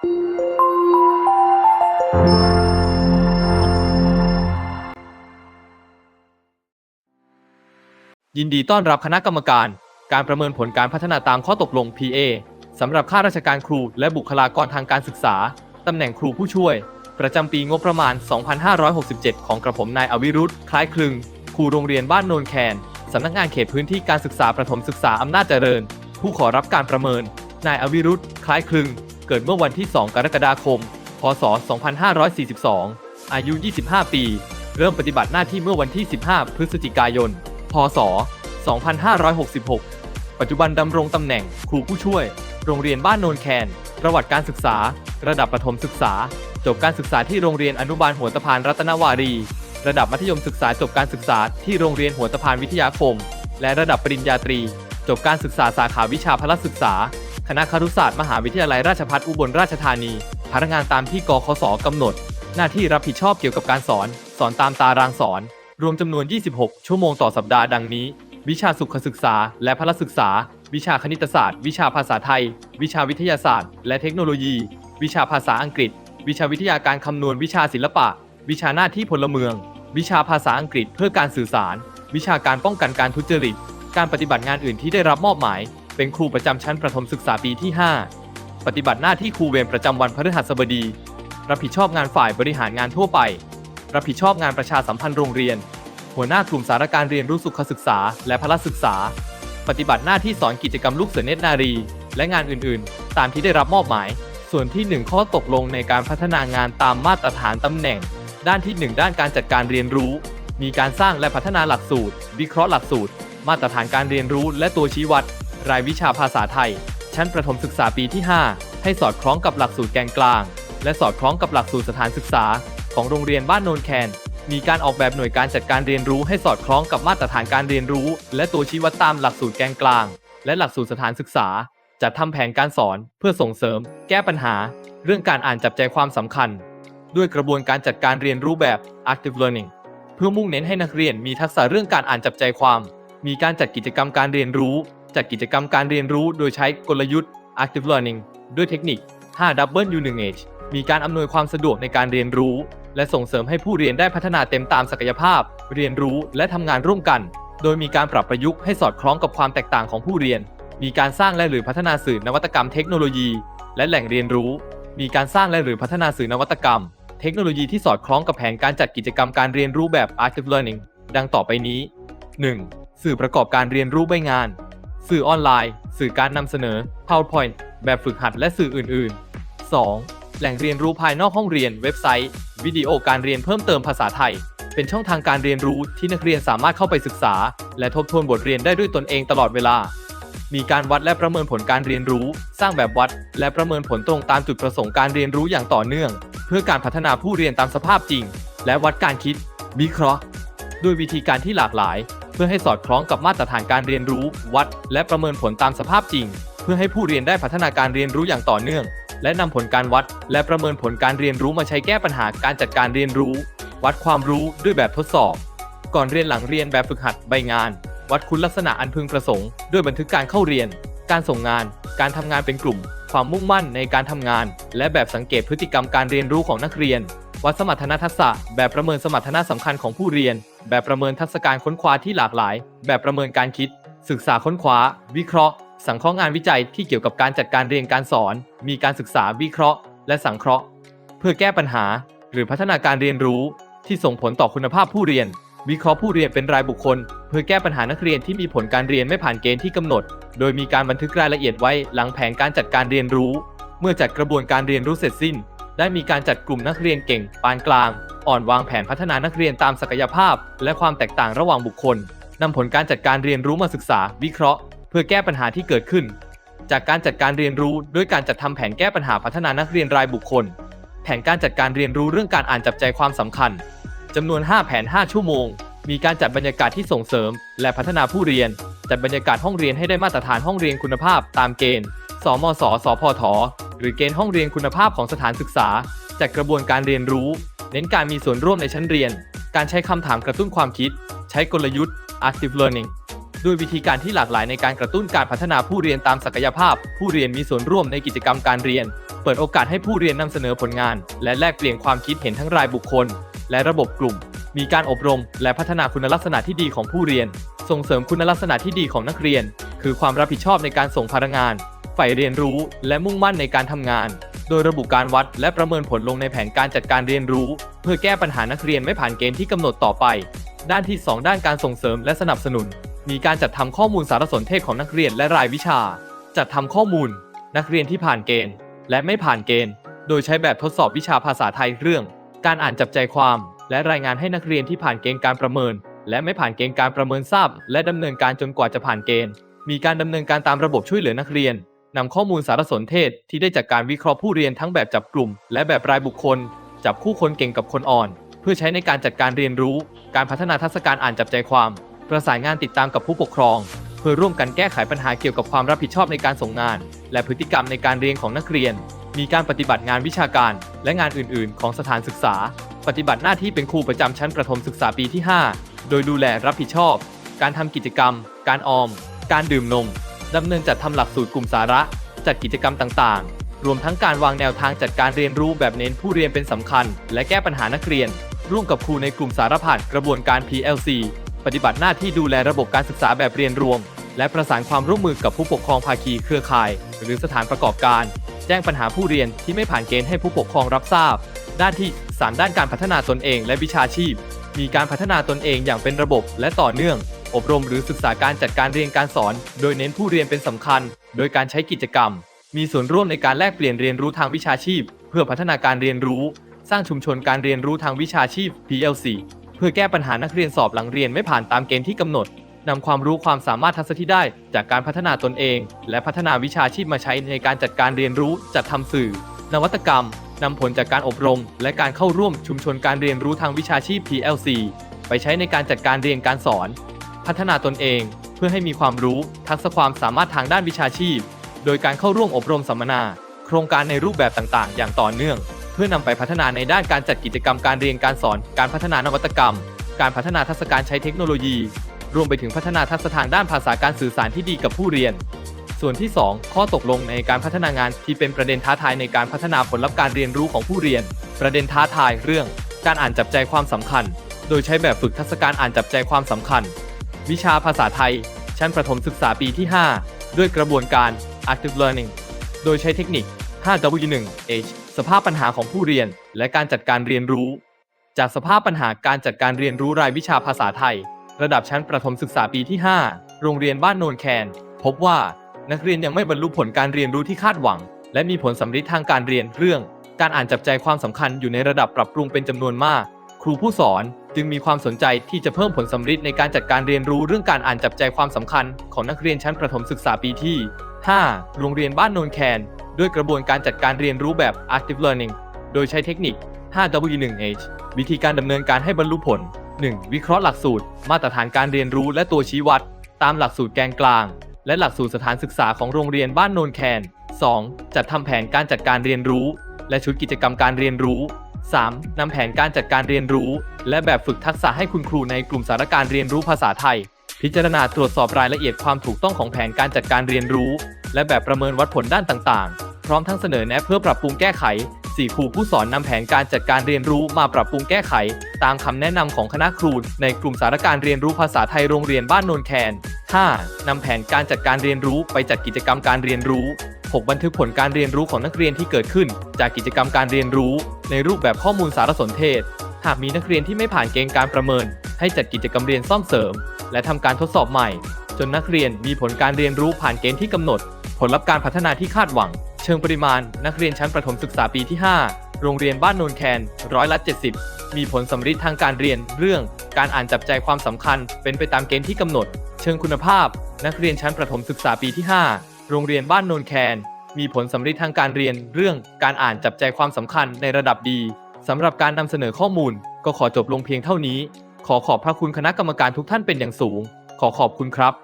ยินดีต้อนรับคณะกรรมการ การประเมินผลการพัฒนาตามข้อตกลง PA สำหรับข้าราชการครูและบุคลากรทางการศึกษา ตำแหน่งครูผู้ช่วย ประจำปีงบประมาณ 2567 ของกระผมนายอวิรุธคล้ายคลึง ครูโรงเรียนบ้านโนนแคนสำนักงานเขตพื้นที่การศึกษาประถมศึกษาอำนาจเจริญ ผู้ขอรับการประเมิน นายอวิรุธคล้ายคลึง เกิดเมื่อวันที่ 2 กรกฎาคม พศ 2542 อายุ 25 ปี เริ่มปฏิบัติหน้าที่เมื่อวันที่ 15 พฤศจิกายน พศ 2566 ปัจจุบันดำรงตำแหน่งครูผู้ช่วย โรงเรียนบ้านโนนแคน ประวัติการศึกษา ระดับประถมศึกษา จบการศึกษาที่โรงเรียนอนุบาลหัวตะพานรัตนวารี ระดับมัธยมศึกษาจบการศึกษาที่โรงเรียนหัวตะพานวิทยาคม และระดับปริญญาตรี จบการศึกษาสาขาวิชาพละศึกษา คณะครุศาสตร์มหาวิทยาลัยราชภัฏอุบลราชธานี พนักงานตามที่กคสกำหนด หน้าที่รับผิดชอบเกี่ยวกับการสอน สอนตามตารางสอน รวมจำนวน 26 ชั่วโมงต่อสัปดาห์ดังนี้ วิชาสุขศึกษา และพละศึกษา วิชาคณิตศาสตร์ วิชาภาษาไทย วิชาวิทยาศาสตร์ และเทคโนโลยี วิชาภาษาอังกฤษ วิชาวิทยาการคำนวณ วิชาศิลปะ วิชาหน้าที่พลเมือง วิชาภาษาอังกฤษเพื่อการสื่อสาร วิชาการป้องกันการทุจริต การปฏิบัติงานอื่นที่ได้รับมอบหมาย เป็นครูประจำชั้นประถมศึกษาปีที่ 5 ปฏิบัติหน้าที่ครูเวรประจำวันพฤหัสบดี รับผิดชอบงานฝ่ายบริหารงานทั่วไป รับผิดชอบงานประชาสัมพันธ์โรงเรียน หัวหน้ากลุ่มสารการเรียนรู้สุขศึกษา และพละศึกษา ปฏิบัติหน้าที่สอนกิจกรรมลูกเสือเนตรนารี และงานอื่นๆ ตามที่ได้รับมอบหมาย ส่วนที่ 1 ข้อตกลงในการพัฒนางานตามมาตรฐานตำแหน่ง ด้านที่ 1 ด้านการจัดการเรียนรู้ มีการสร้างและพัฒนาหลักสูตร วิเคราะห์หลักสูตร มาตรฐานการเรียนรู้และตัวชี้วัด รายวิชาภาษาไทย ชั้นประถมศึกษาปีที่ 5 ให้สอดคล้องกับหลักสูตรแกนกลาง และสอดคล้องกับหลักสูตรสถานศึกษา ของโรงเรียนบ้านโนนแคน มีการออกแบบหน่วยการจัดการเรียนรู้ให้สอดคล้องกับมาตรฐานการเรียนรู้ และตัวชี้วัดตามหลักสูตรแกนกลาง และหลักสูตรสถานศึกษาจัดทำแผนการสอนเพื่อส่งเสริม แก้ปัญหา เรื่องการอ่านจับใจความสำคัญ ด้วยกระบวนการจัดการเรียนรู้แบบ active learning เพื่อมุ่งเน้นให้นักเรียนมีทักษะเรื่องการอ่านจับใจความ มีการจัดกิจกรรมการเรียนรู้ จัดกิจกรรมการเรียนรู้โดยใช้กลยุทธ์ active learning ด้วยเทคนิค 5 W 1 H มีการอำนวยความสะดวกในการเรียนรู้ และส่งเสริมให้ผู้เรียนได้พัฒนาเต็มตามศักยภาพ เรียนรู้และทำงานร่วมกัน โดยมีการปรับประยุกต์ให้สอดคล้องกับความแตกต่างของผู้เรียน มีการสร้างและหรือพัฒนาสื่อนวัตกรรมเทคโนโลยี และแหล่งเรียนรู้ มีการสร้างและหรือพัฒนาสื่อนวัตกรรม เทคโนโลยีที่สอดคล้องกับแผนการจัดกิจกรรมการเรียนรู้แบบ active learning ดังต่อไปนี้ 1. สื่อประกอบการเรียนรู้ใบงาน สื่อออนไลน์ สื่อการนำเสนอ PowerPoint แบบฝึกหัดและสื่ออื่น ๆ 2. แหล่งเรียนรู้ภายนอกห้องเรียน เว็บไซต์ วิดีโอการเรียนเพิ่มเติมภาษาไทย เป็นช่องทางการเรียนรู้ที่นักเรียนสามารถเข้าไปศึกษา และทบทวนบทเรียนได้ด้วยตนเองตลอดเวลา มีการวัดและประเมินผลการเรียนรู้ สร้างแบบวัด และประเมินผลตรงตามจุดประสงค์การเรียนรู้อย่างต่อเนื่อง เพื่อการพัฒนาผู้เรียนตามสภาพจริง และวัดการคิด วิเคราะห์ ด้วยวิธีการที่หลากหลาย พื่อให้สอดคล้องกับมาตรฐานการเรียนรู้ วัด และประเมินผลตามสภาพจริง เพื่อให้ผู้เรียนได้พัฒนาการเรียนรู้อย่างต่อเนื่อง และนำผลการวัด และประเมินผลการเรียนรู้มาใช้แก้ปัญหาการจัดการเรียนรู้ วัดความรู้ด้วยแบบทดสอบ ก่อนเรียนหลังเรียนแบบฝึกหัดใบงาน วัดคุณลักษณะอันพึงประสงค์ ด้วยบันทึกการเข้าเรียน การส่งงาน การทำงานเป็นกลุ่ม ความมุ่งมั่นในการทำงาน และแบบสังเกตพฤติกรรมการเรียนรู้ของนักเรียน วัดสมรรถนะทักษะ แบบประเมินสมรรถนะสำคัญของผู้เรียน แบบประเมินทักษะการค้นคว้าที่หลากหลาย แบบประเมินการคิด ศึกษาค้นคว้า วิเคราะห์ สังเคราะห์งานวิจัยที่เกี่ยวกับการจัดการเรียนการสอน มีการศึกษาวิเคราะห์ และสังเคราะห์ เพื่อแก้ปัญหา หรือพัฒนาการเรียนรู้ที่ส่งผลต่อคุณภาพผู้เรียน วิเคราะห์ผู้เรียนเป็นรายบุคคล เพื่อแก้ปัญหานักเรียนที่มีผลการเรียนไม่ผ่านเกณฑ์ที่กำหนด โดยมีการบันทึกรายละเอียดไว้หลังแผนการจัดการเรียนรู้ เมื่อจัดกระบวนการเรียนรู้เสร็จสิ้น ได้มีการจัดกลุ่มนักเรียนเก่ง ปานกลาง อ่อนวางแผนพัฒนานักเรียนตามศักยภาพ และความแตกต่างระหว่างบุคคลนำผลการจัดการเรียนรู้มาศึกษา วิเคราะห์ เพื่อแก้ปัญหาที่เกิดขึ้น จากการจัดการเรียนรู้ด้วยการจัดทำแผนแก้ปัญหาพัฒนานักเรียนรายบุคคล แผนการจัดการเรียนรู้เรื่องการอ่านจับใจความสำคัญจำนวน 5 แผน 5 ชั่วโมง มีการจัดบรรยากาศที่ส่งเสริม และพัฒนาผู้เรียน จัดบรรยากาศห้องเรียนให้ได้มาตรฐานห้องเรียนคุณภาพ ตามเกณฑ์ สมส สพท หรือเกณฑ์ห้องเรียนคุณภาพของสถานศึกษาจัดกระบวนการเรียนรู้ เน้นการมีส่วนร่วมในชั้นเรียน การใช้คำถามกระตุ้นความคิด ใช้กลยุทธ์ active learning ด้วยวิธีการที่หลากหลายในการกระตุ้นการพัฒนาผู้เรียนตามศักยภาพ ผู้เรียนมีส่วนร่วมในกิจกรรมการเรียน เปิดโอกาสให้ผู้เรียนนำเสนอผลงาน และแลกเปลี่ยนความคิดเห็นทั้งรายบุคคล และระบบกลุ่ม มีการอบรม และพัฒนาคุณลักษณะที่ดีของผู้เรียน ส่งเสริมคุณลักษณะที่ดีของนักเรียน คือความรับผิดชอบในการส่งพนักงาน ฝ่เรียนรู้และมุ่งมั่นในการทำงาน โดยระบุการวัดและประเมินผลลงในแผนการจัดการเรียนรู้ เพื่อแก้ปัญหานักเรียนไม่ผ่านเกณฑ์ที่กำหนดต่อไป ด้านที่ 2 ด้านการส่งเสริมและสนับสนุน มีการจัดทำข้อมูลสารสนเทศของนักเรียนและรายวิชา จัดทำข้อมูล นักเรียนที่ผ่านเกณฑ์ และไม่ผ่านเกณฑ์ โดยใช้แบบทดสอบวิชาภาษาไทยเรื่อง การอ่านจับใจความ และรายงานให้นักเรียนที่ผ่านเกณฑ์การประเมิน และไม่ผ่านเกณฑ์การประเมินทราบและดำเนินการจนกว่าจะผ่านเกณฑ์มีการดำเนินการตามระบบช่วยเหลือนักเรียน นำข้อมูลสารสนเทศที่ได้จากการวิเคราะห์ผู้เรียนทั้งแบบจับกลุ่ม และแบบรายบุคคล จับคู่คนเก่งกับคนอ่อน เพื่อใช้ในการจัดการเรียนรู้ การพัฒนาทักษะการอ่านจับใจความ ประสานงานติดตามกับผู้ปกครอง เพื่อร่วมกันแก้ไขปัญหาเกี่ยวกับความรับผิดชอบในการส่งงาน และพฤติกรรมในการเรียนของนักเรียน มีการปฏิบัติงานวิชาการ และงานอื่น ๆ ของสถานศึกษา ปฏิบัติหน้าที่เป็นครูประจำชั้นประถมศึกษาปีที่ 5 โดยดูแลรับผิดชอบ การทำกิจกรรม การออม การดื่มนม ดำเนินจัดทำหลักสูตรกลุ่มสาระ จัดกิจกรรมต่างๆ รวมทั้งการวางแนวทางจัดการเรียนรู้แบบเน้นผู้เรียนเป็นสำคัญ และแก้ปัญหานักเรียน ร่วมกับครูในกลุ่มสารผ่านกระบวนการ PLC ปฏิบัติหน้าที่ดูแลระบบการศึกษาแบบเรียนรวม และประสานความร่วมมือกับผู้ปกครองภาคีเครือข่าย หรือสถานประกอบการ แจ้งปัญหาผู้เรียนที่ไม่ผ่านเกณฑ์ให้ผู้ปกครองรับทราบ ด้านที่3ด้านการพัฒนาตนเองและวิชาชีพ มีการพัฒนาตนเองอย่างเป็นระบบและต่อเนื่อง อบรมหรือศึกษาการจัดการเรียนการสอน โดยเน้นผู้เรียนเป็นสำคัญ โดยการใช้กิจกรรม มีส่วนร่วมในการแลกเปลี่ยนเรียนรู้ทางวิชาชีพ เพื่อพัฒนาการเรียนรู้ สร้างชุมชนการเรียนรู้ทางวิชาชีพ PLC เพื่อแก้ปัญหานักเรียนสอบหลังเรียนไม่ผ่านตามเกณฑ์ที่กำหนดนำความรู้ความสามารถทักษะที่ได้ จากการพัฒนาตนเอง และพัฒนาวิชาชีพมาใช้ในการจัดการเรียนรู้ จัดทำสื่อ นวัตกรรมนำผลจากการอบรม และการเข้าร่วมชุมชนการเรียนรู้ทางวิชาชีพ PLC ไปใช้ในการจัดการเรียนการสอน พัฒนาตนเอง เพื่อให้มีความรู้ทักษะความสามารถทางด้านวิชาชีพ โดยการเข้าร่วมอบรมสัมมนา โครงการในรูปแบบต่างๆ อย่างต่อเนื่อง เพื่อนำไปพัฒนาในด้านการจัดกิจกรรมการเรียนการสอน การพัฒนานวัตกรรม การพัฒนาทักษะการใช้เทคโนโลยี รวมไปถึงพัฒนาทักษะทางด้านภาษาการสื่อสารที่ดีกับผู้เรียน ส่วนที่ 2 ข้อตกลงในการพัฒนางานที่เป็นประเด็นท้าทายในการพัฒนาผลลัพธ์การเรียนรู้ของผู้เรียน ประเด็นท้าทายเรื่อง การอ่านจับใจความสำคัญ โดยใช้แบบฝึกทักษะการอ่านจับใจความสำคัญ วิชาภาษาไทย ชั้นประถมศึกษาปีที่ 5 ด้วยกระบวนการ active learning โดยใช้เทคนิค 5W1H สภาพปัญหาของผู้เรียน และการจัดการเรียนรู้ จากสภาพปัญหาการจัดการเรียนรู้รายวิชาภาษาไทย ระดับชั้นประถมศึกษาปีที่ 5 โรงเรียนบ้านโนนแคน พบว่านักเรียนยังไม่บรรลุผลการเรียนรู้ที่คาดหวัง และมีผลสำลิดทางการเรียนเรื่อง การอ่านจับใจความสำคัญอยู่ในระดับปรับปรุงเป็นจำนวนมาก ครูผู้สอนจึงมีความสนใจที่จะเพิ่มผลสำลิดในการจัดการเรียนรู้เรื่องการอ่านจับใจความสำคัญของนักเรียนชั้นประถมศึกษาปีที่ 5 โรงเรียนบ้านโนนแคน ด้วยกระบวนการจัดการเรียนรู้แบบ active learning โดยใช้เทคนิค 5W1H วิธีการดำเนินการให้บรรลุผล 1. วิเคราะห์หลักสูตร มาตรฐานการเรียนรู้และตัวชี้วัด ตามหลักสูตรแกนกลาง และหลักสูตรสถานศึกษาของโรงเรียนบ้านโนนแคน 2. จัดทำแผนการจัดการเรียนรู้ และชุดกิจกรรมการเรียนรู้ 3. นำแผนการจัดการเรียนรู้ และแบบฝึกทักษะให้คุณครูในกลุ่มสารการเรียนรู้ภาษาไทย พิจารณาตรวจสอบรายละเอียดความถูกต้องของแผนการจัดการเรียนรู้ และแบบประเมินวัดผลด้านต่างๆ พร้อมทั้งเสนอแนะเพื่อปรับปรุงแก้ไข 4 ครูผู้สอนนำแผนการจัดการเรียนรู้มาปรับปรุงแก้ไข ตามคำแนะนำของคณะครูในกลุ่มสารการเรียนรู้ภาษาไทยโรงเรียนบ้านโนนแคน 5. นำแผนการจัดการเรียนรู้ไปจัดกิจกรรมการเรียนรู้ 6. บันทึกผลการเรียนรู้ของนักเรียนที่เกิดขึ้น จากกิจกรรมการเรียนรู้ ในรูปแบบข้อมูลสารสนเทศ หากมีนักเรียนที่ไม่ผ่านเกณฑ์การประเมิน ให้จัดกิจกรรมเรียนซ่อมเสริม และทำการทดสอบใหม่ จนนักเรียนมีผลการเรียนรู้ผ่านเกณฑ์ที่กำหนด ผลลัพธ์การพัฒนาที่คาดหวัง เชิงปริมาณ นักเรียนชั้นประถมศึกษาปีที่ 5 โรงเรียนบ้านโนนแคนร้อยละ70 มีผลสำลิดทางการเรียนเรื่อง การอ่านจับใจความสำคัญ เป็นไปตามเกณฑ์ที่กำหนด เชิงคุณภาพ นักเรียนชั้นประถมศึกษาปีที่ 5 โรงเรียนบ้านโนนแคน มีผลสำลิดทางการเรียนเรื่องการอ่านจับใจความสำคัญในระดับดีสำหรับการนำเสนอข้อมูล ก็ขอจบลงเพียงเท่านี้ ขอขอบพระคุณคณะกรรมการทุกท่านเป็นอย่างสูง ขอขอบคุณครับ